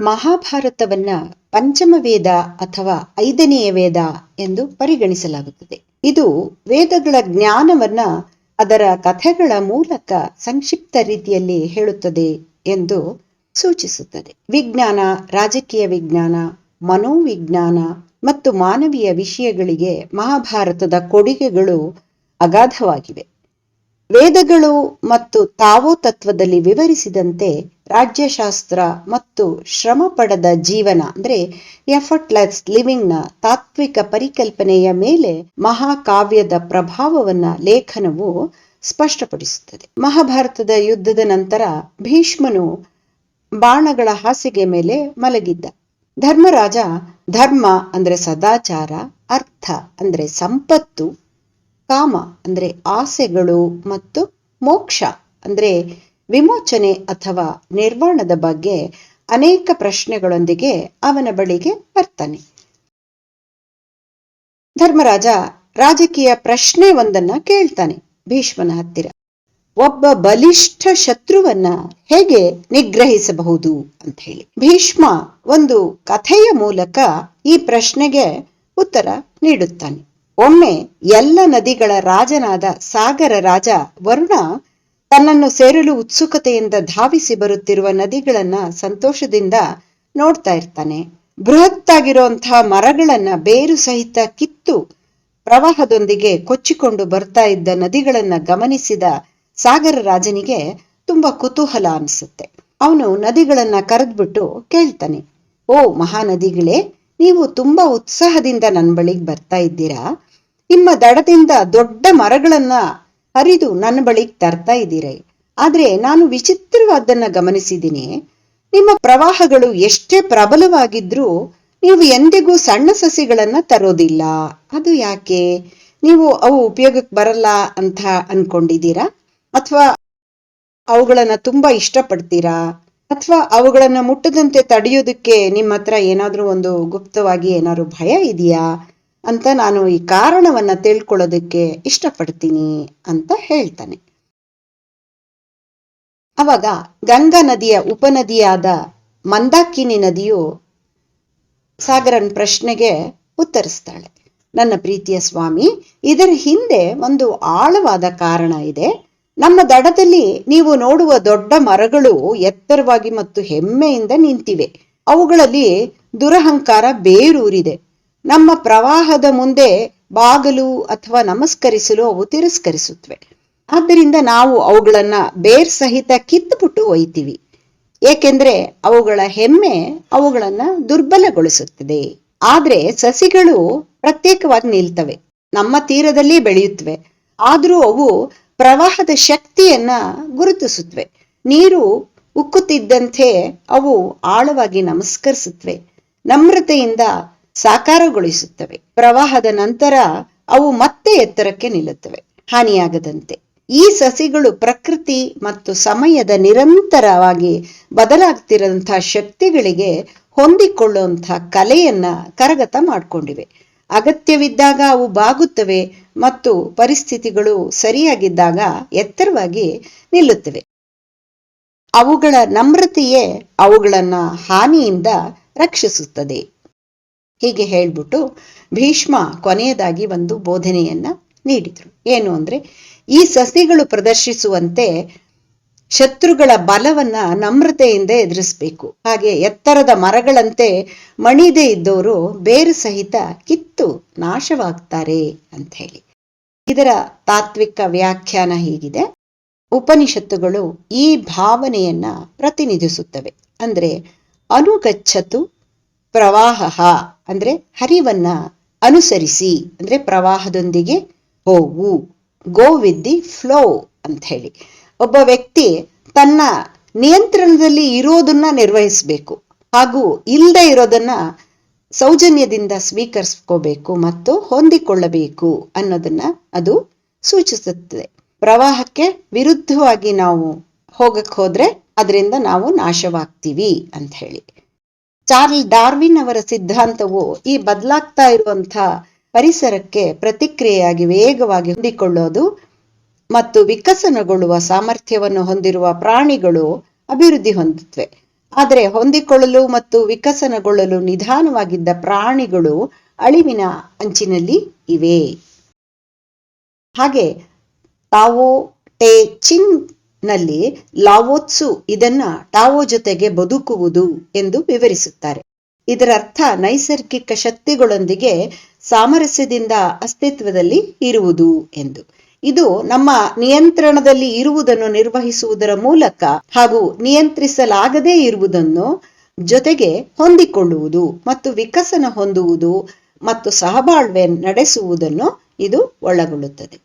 ಮಹಾಭಾರತವನ್ನ ಪಂಚಮ ವೇದ ಅಥವಾ ಐದನೆಯ ವೇದ ಎಂದು ಪರಿಗಣಿಸಲಾಗುತ್ತದೆ. ಇದು ವೇದಗಳ ಜ್ಞಾನವನ್ನ ಅದರ ಕಥೆಗಳ ಮೂಲಕ ಸಂಕ್ಷಿಪ್ತ ರೀತಿಯಲ್ಲಿ ಹೇಳುತ್ತದೆ ಎಂದು ಸೂಚಿಸುತ್ತದೆ. ವಿಜ್ಞಾನ, ರಾಜಕೀಯ ವಿಜ್ಞಾನ, ಮನೋವಿಜ್ಞಾನ ಮತ್ತು ಮಾನವೀಯ ವಿಷಯಗಳಿಗೆ ಮಹಾಭಾರತದ ಕೊಡುಗೆಗಳು ಅಗಾಧವಾಗಿವೆ. ವೇದಗಳು ಮತ್ತು ತಾವೋ ತತ್ವದಲ್ಲಿ ವಿವರಿಸಿದಂತೆ ರಾಜ್ಯಶಾಸ್ತ್ರ ಮತ್ತು ಶ್ರಮ ಪಡೆದ ಜೀವನ, ಅಂದ್ರೆ ಎಫರ್ಟ್ಲೆಸ್ ಲಿವಿಂಗ್ನ ತಾತ್ವಿಕ ಪರಿಕಲ್ಪನೆಯ ಮೇಲೆ ಮಹಾಕಾವ್ಯದ ಪ್ರಭಾವವನ್ನ ಲೇಖನವು ಸ್ಪಷ್ಟಪಡಿಸುತ್ತದೆ. ಮಹಾಭಾರತದ ಯುದ್ಧದ ನಂತರ ಭೀಷ್ಮನು ಬಾಣಗಳ ಹಾಸಿಗೆ ಮೇಲೆ ಮಲಗಿದ್ದ. ಧರ್ಮರಾಜ ಧರ್ಮ ಅಂದ್ರೆ ಸದಾಚಾರ, ಅರ್ಥ ಅಂದ್ರೆ ಸಂಪತ್ತು ಕಾಮ ಅಂದ್ರೆ ಆಸೆಗಳು ಮತ್ತು ಮೋಕ್ಷ ಅಂದ್ರೆ ವಿಮೋಚನೆ ಅಥವಾ ನಿರ್ವಾಣದ ಬಗ್ಗೆ ಅನೇಕ ಪ್ರಶ್ನೆಗಳೊಂದಿಗೆ ಅವನ ಬಳಿಗೆ ಬರ್ತಾನೆ. ಧರ್ಮರಾಜ ರಾಜಕೀಯ ಪ್ರಶ್ನೆ ಒಂದನ್ನ ಕೇಳ್ತಾನೆ ಭೀಷ್ಮನ ಹತ್ತಿರ. ಒಬ್ಬ ಬಲಿಷ್ಠ ಶತ್ರುವನ್ನ ಹೇಗೆ ನಿಗ್ರಹಿಸಬಹುದು ಅಂತ ಹೇಳಿ. ಭೀಷ್ಮ ಒಂದು ಕಥೆಯ ಮೂಲಕ ಈ ಪ್ರಶ್ನೆಗೆ ಉತ್ತರ ನೀಡುತ್ತಾನೆ. ಒಮ್ಮೆ ಎಲ್ಲ ನದಿಗಳ ರಾಜನಾದ ಸಾಗರ ರಾಜ ವರುಣ ತನ್ನನ್ನು ಸೇರಲು ಉತ್ಸುಕತೆಯಿಂದ ಧಾವಿಸಿ ಬರುತ್ತಿರುವ ನದಿಗಳನ್ನ ಸಂತೋಷದಿಂದ ನೋಡ್ತಾ ಇರ್ತಾನೆ. ಬೃಹತ್ತಾಗಿರುವಂತಹ ಮರಗಳನ್ನ ಬೇರು ಸಹಿತ ಕಿತ್ತು ಪ್ರವಾಹದೊಂದಿಗೆ ಕೊಚ್ಚಿಕೊಂಡು ಬರ್ತಾ ಇದ್ದ ನದಿಗಳನ್ನ ಗಮನಿಸಿದ ಸಾಗರ ರಾಜನಿಗೆ ತುಂಬಾ ಕುತೂಹಲ ಅನಿಸುತ್ತೆ. ಅವನು ನದಿಗಳನ್ನ ಕರೆದ್ಬಿಟ್ಟು ಕೇಳ್ತಾನೆ, ಓ ಮಹಾನದಿಗಳೇ ನೀವು ತುಂಬ ಉತ್ಸಾಹದಿಂದ ನನ್ನ ಬಳಿಗೆ ಬರ್ತಾ ಇದ್ದೀರಾ? ನಿಮ್ಮ ದಡದಿಂದ ದೊಡ್ಡ ಮರಗಳನ್ನ ಹರಿದು ನನ್ನ ಬಳಿಗೆ ತರ್ತಾ ಇದ್ದೀರಿ. ಆದ್ರೆ ನಾನು ವಿಚಿತ್ರವಾದನ್ನ ಗಮನಿಸಿದ್ದೀನಿ ನಿಮ್ಮ ಪ್ರವಾಹಗಳು ಎಷ್ಟೇ ಪ್ರಬಲವಾಗಿದ್ರೂ ನೀವು ಎಂದಿಗೂ ಸಣ್ಣ ಸಸಿಗಳನ್ನ ತರೋದಿಲ್ಲ. ಅದು ಯಾಕೆ? ನೀವು ಅವು ಉಪಯೋಗಕ್ಕೆ ಬರಲ್ಲ ಅಂತ ಅನ್ಕೊಂಡಿದ್ದೀರಾ? ಅಥವಾ ಅವುಗಳನ್ನ ತುಂಬಾ ಇಷ್ಟಪಡ್ತೀರಾ? ಅಥವಾ ಅವುಗಳನ್ನ ಮುಟ್ಟದಂತೆ ತಡೆಯೋದಕ್ಕೆ ನಿಮ್ಮ ಹತ್ರ ಏನಾದ್ರೂ ಒಂದು ಗುಪ್ತವಾಗಿ ಏನಾದ್ರು ಭಯ ಇದೆಯಾ ಅಂತ ನಾನು ಈ ಕಾರಣವನ್ನ ತಿಳ್ಕೊಳ್ಳೋದಕ್ಕೆ ಇಷ್ಟಪಡ್ತೀನಿ ಅಂತ ಹೇಳ್ತಾನೆ. ಅವಾಗ ಗಂಗಾ ನದಿಯ ಉಪನದಿಯಾದ ಮಂದಾಕಿನಿ ನದಿಯು ಸಾಗರನ್ ಪ್ರಶ್ನೆಗೆ ಉತ್ತರಿಸ್ತಾಳೆ. ನನ್ನ ಪ್ರೀತಿಯ ಸ್ವಾಮಿ, ಇದರ ಹಿಂದೆ ಒಂದು ಆಳವಾದ ಕಾರಣ ಇದೆ. ನಮ್ಮ ದಡದಲ್ಲಿ ನೀವು ನೋಡುವ ದೊಡ್ಡ ಮರಗಳು ಎತ್ತರವಾಗಿ ಮತ್ತು ಹೆಮ್ಮೆಯಿಂದ ನಿಂತಿವೆ. ಅವುಗಳಲ್ಲಿ ದುರಹಂಕಾರ ಬೇರೂರಿದೆ. ನಮ್ಮ ಪ್ರವಾಹದ ಮುಂದೆ ಬಾಗಲು ಅಥವಾ ನಮಸ್ಕರಿಸಲು ಅವು ತಿರಸ್ಕರಿಸುತ್ತವೆ. ಆದ್ದರಿಂದ ನಾವು ಅವುಗಳನ್ನ ಬೇರ್ ಸಹಿತ ಕಿತ್ತುಬಿಟ್ಟು ಒಯ್ತೀವಿ. ಏಕೆಂದ್ರೆ ಅವುಗಳ ಹೆಮ್ಮೆ ಅವುಗಳನ್ನ ದುರ್ಬಲಗೊಳಿಸುತ್ತದೆ. ಆದ್ರೆ ಸಸಿಗಳು ಪ್ರತ್ಯೇಕವಾಗಿ ನಿಲ್ತವೆ. ನಮ್ಮ ತೀರದಲ್ಲಿ ಬೆಳೆಯುತ್ತವೆ. ಆದ್ರೂ ಅವು ಪ್ರವಾಹದ ಶಕ್ತಿಯನ್ನ ಗುರುತಿಸುತ್ತವೆ ನೀರು ಉಕ್ಕುತ್ತಿದ್ದಂತೆ ಅವು ಆಳವಾಗಿ ನಮಸ್ಕರಿಸುತ್ತವೆ ನಮ್ರತೆಯಿಂದ ಸಾಕಾರಗೊಳಿಸುತ್ತವೆ. ಪ್ರವಾಹದ ನಂತರ ಅವು ಮತ್ತೆ ಎತ್ತರಕ್ಕೆ ನಿಲ್ಲುತ್ತವೆ. ಹಾನಿಯಾಗದಂತೆ. ಈ ಸಸಿಗಳು ಪ್ರಕೃತಿ ಮತ್ತು ಸಮಯದ ನಿರಂತರವಾಗಿ ಬದಲಾಗ್ತಿರೋಂತಹ ಶಕ್ತಿಗಳಿಗೆ ಹೊಂದಿಕೊಳ್ಳುವಂತಹ ಕಲೆಯನ್ನ ಕರಗತ ಮಾಡಿಕೊಂಡಿವೆ. ಅಗತ್ಯವಿದ್ದಾಗ ಅವು ಬಾಗುತ್ತವೆ ಮತ್ತು ಪರಿಸ್ಥಿತಿಗಳು ಸರಿಯಾಗಿದ್ದಾಗ ಎತ್ತರವಾಗಿ ನಿಲ್ಲುತ್ತವೆ. ಅವುಗಳ ನಮ್ರತೆಯೇ ಅವುಗಳನ್ನು ಹಾನಿಯಿಂದ ರಕ್ಷಿಸುತ್ತದೆ. ಹೀಗೆ ಹೇಳ್ಬಿಟ್ಟು ಭೀಷ್ಮ ಕೊನೆಯದಾಗಿ ಒಂದು ಬೋಧನೆಯನ್ನ ನೀಡಿದರು. ಏನು ಅಂದರೆ, ಈ ಸಸಿಗಳು ಪ್ರದರ್ಶಿಸುವಂತೆ ಶತ್ರುಗಳ ಬಲವನ್ನ ನಮ್ರತೆಯಿಂದ ಎದುರಿಸಬೇಕು. ಹಾಗೆ ಎತ್ತರದ ಮರಗಳಂತೆ ಮಣಿದೇ ಇದ್ದವರು ಬೇರು ಸಹಿತ ಕಿತ್ತು ನಾಶವಾಗ್ತಾರೆ ಅಂತ ಹೇಳಿ ಇದರ ತಾತ್ವಿಕ ವ್ಯಾಖ್ಯಾನ ಹೀಗಿದೆ. ಉಪನಿಷತ್ತುಗಳು ಈ ಭಾವನೆಯನ್ನ ಪ್ರತಿನಿಧಿಸುತ್ತವೆ. ಅಂದ್ರೆ ಅನುಗಚ್ಚತು ಪ್ರವಾಹ, ಅಂದ್ರೆ ಹರಿವನ್ನ ಅನುಸರಿಸಿ, ಅಂದ್ರೆ ಪ್ರವಾಹದೊಂದಿಗೆ ಹೋಗು ಗೋ ವಿತ್ ದಿ ಫ್ಲೋ ಅಂತ ಹೇಳಿ ಒಬ್ಬ ವ್ಯಕ್ತಿ ತನ್ನ ನಿಯಂತ್ರಣದಲ್ಲಿ ಇರೋದನ್ನ ನಿರ್ವಹಿಸಬೇಕು. ಹಾಗೂ ಇಲ್ಲದೆ ಇರೋದನ್ನ ಸೌಜನ್ಯದಿಂದ ಸ್ವೀಕರಿಸ್ಕೋಬೇಕು ಮತ್ತು ಹೊಂದಿಕೊಳ್ಳಬೇಕು ಅನ್ನೋದನ್ನ ಅದು ಸೂಚಿಸುತ್ತದೆ. ಪ್ರವಾಹಕ್ಕೆ ವಿರುದ್ಧವಾಗಿ ನಾವು ಹೋಗಕ್ ಹೋದ್ರೆ ಅದರಿಂದ ನಾವು ನಾಶವಾಗ್ತೀವಿ ಅಂತ ಹೇಳಿ. ಚಾರ್ಲ್ ಡಾರ್ವಿನ್ ಅವರ ಸಿದ್ಧಾಂತವು ಈ ಬದಲಾಗ್ತಾ ಇರುವಂತಹ ಪರಿಸರಕ್ಕೆ ಪ್ರತಿಕ್ರಿಯೆಯಾಗಿ ವೇಗವಾಗಿ ಹೊಂದಿಕೊಳ್ಳೋದು ಮತ್ತು ವಿಕಸನಗೊಳ್ಳುವ ಸಾಮರ್ಥ್ಯವನ್ನು ಹೊಂದಿರುವ ಪ್ರಾಣಿಗಳು ಅಭಿವೃದ್ಧಿ ಹೊಂದುತ್ತವೆ. ಆದರೆ ಹೊಂದಿಕೊಳ್ಳಲು ಮತ್ತು ವಿಕಸನಗೊಳ್ಳಲು ನಿಧಾನವಾಗಿದ್ದ ಪ್ರಾಣಿಗಳು ಅಳಿವಿನ ಅಂಚಿನಲ್ಲಿ ಇವೆ. ಹಾಗೆ ತಾವೋ ಟೇ ಚಿನ್ನಲ್ಲಿ ಲಾವೋತ್ಸು ಇದನ್ನ ಟಾವೋ ಜೊತೆಗೆ ಬದುಕುವುದು ಎಂದು ವಿವರಿಸುತ್ತಾರೆ. ಇದರ ಅರ್ಥ ನೈಸರ್ಗಿಕ ಶಕ್ತಿಗಳೊಂದಿಗೆ ಸಾಮರಸ್ಯದಿಂದ ಅಸ್ತಿತ್ವದಲ್ಲಿ ಇರುವುದು ಎಂದು. ಇದು ನಮ್ಮ ನಿಯಂತ್ರಣದಲ್ಲಿ ಇರುವುದನ್ನು ನಿರ್ವಹಿಸುವುದರ ಮೂಲಕ ಹಾಗೂ ನಿಯಂತ್ರಿಸಲಾಗದೇ ಇರುವುದನ್ನು ಜೊತೆಗೆ ಹೊಂದಿಕೊಳ್ಳುವುದು ಮತ್ತು ವಿಕಸನ ಹೊಂದುವುದು ಮತ್ತು ಸಹಬಾಳ್ವೆ ನಡೆಸುವುದನ್ನು ಇದು ಒಳಗೊಳ್ಳುತ್ತದೆ.